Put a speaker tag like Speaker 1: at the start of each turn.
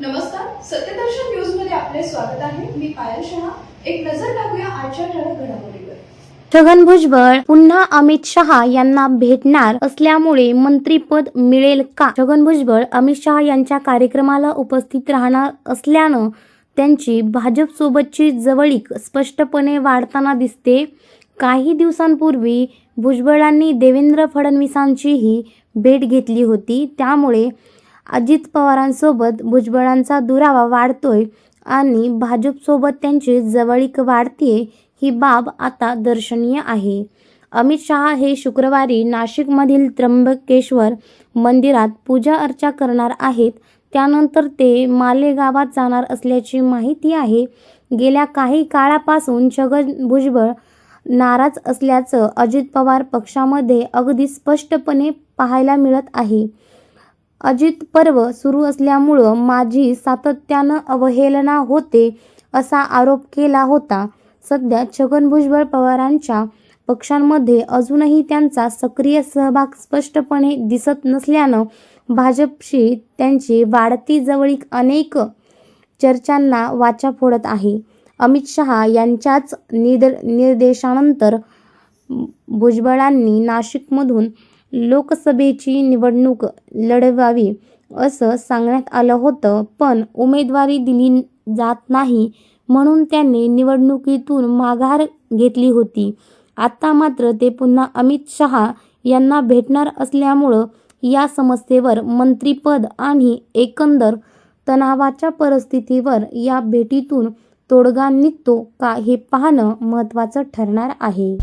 Speaker 1: नमस्कार सत्यदर्शन न्यूजमध्ये आपले स्वागत आहे. मी पायल शहा. एक नजर टाकूया आजच्या ठळक घडामोडीवर.
Speaker 2: छगन भुजबळ पुन्हा अमित शहा यांना भेटणार असल्यामुळे मंत्रीपद मिळेल का? छगन भुजबळ अमित शहा यांच्या कार्यक्रमाला उपस्थित राहणार असल्यानं त्यांची भाजपसोबतची जवळीक स्पष्टपणे वाढताना दिसते. काही दिवसांपूर्वी भुजबळांनी देवेंद्र फडणवीसांचीही भेट घेतली होती. त्यामुळे अजित पवारांसोबत भुजबळांचा दुरावा वाढतोय आणि भाजपसोबत त्यांची जवळीक वाढतीये ही बाब आता दर्शनीय आहे. अमित शहा हे शुक्रवारी नाशिकमधील त्र्यंबकेश्वर मंदिरात पूजा अर्चा करणार आहेत. त्यानंतर ते मालेगावात जाणार असल्याची माहिती आहे. गेल्या काही काळापासून छगन भुजबळ नाराज असल्याचं अजित पवार पक्षामध्ये अगदी स्पष्टपणे पाहायला मिळत आहे. अजित पर्व सुरू असल्यामुळं माझी सातत्यानं अवहेलना होते असा आरोप केला होता. सध्या छगन भुजबळ पवारांच्या पक्षांमध्ये अजूनही त्यांचा सक्रिय सहभाग स्पष्टपणे दिसत नसल्यानं भाजपशी त्यांची वाढती जवळीक अनेक चर्चांना वाचा फोडत आहे. अमित शहा यांच्याच निर्द निर्देशानंतर भुजबळांनी नाशिकमधून लोकसभेची निवडणूक लढवावी असं सांगण्यात आलं होतं पण उमेदवारी दिली जात नाही म्हणून त्यांनी निवडणुकीतून माघार घेतली होती. आता मात्र ते पुन्हा अमित शहा यांना भेटणार असल्यामुळं या समस्येवर मंत्रीपद आणि एकंदर तणावाच्या परिस्थितीवर या भेटीतून तोडगा निघतो का हे पाहणं महत्त्वाचं ठरणार आहे.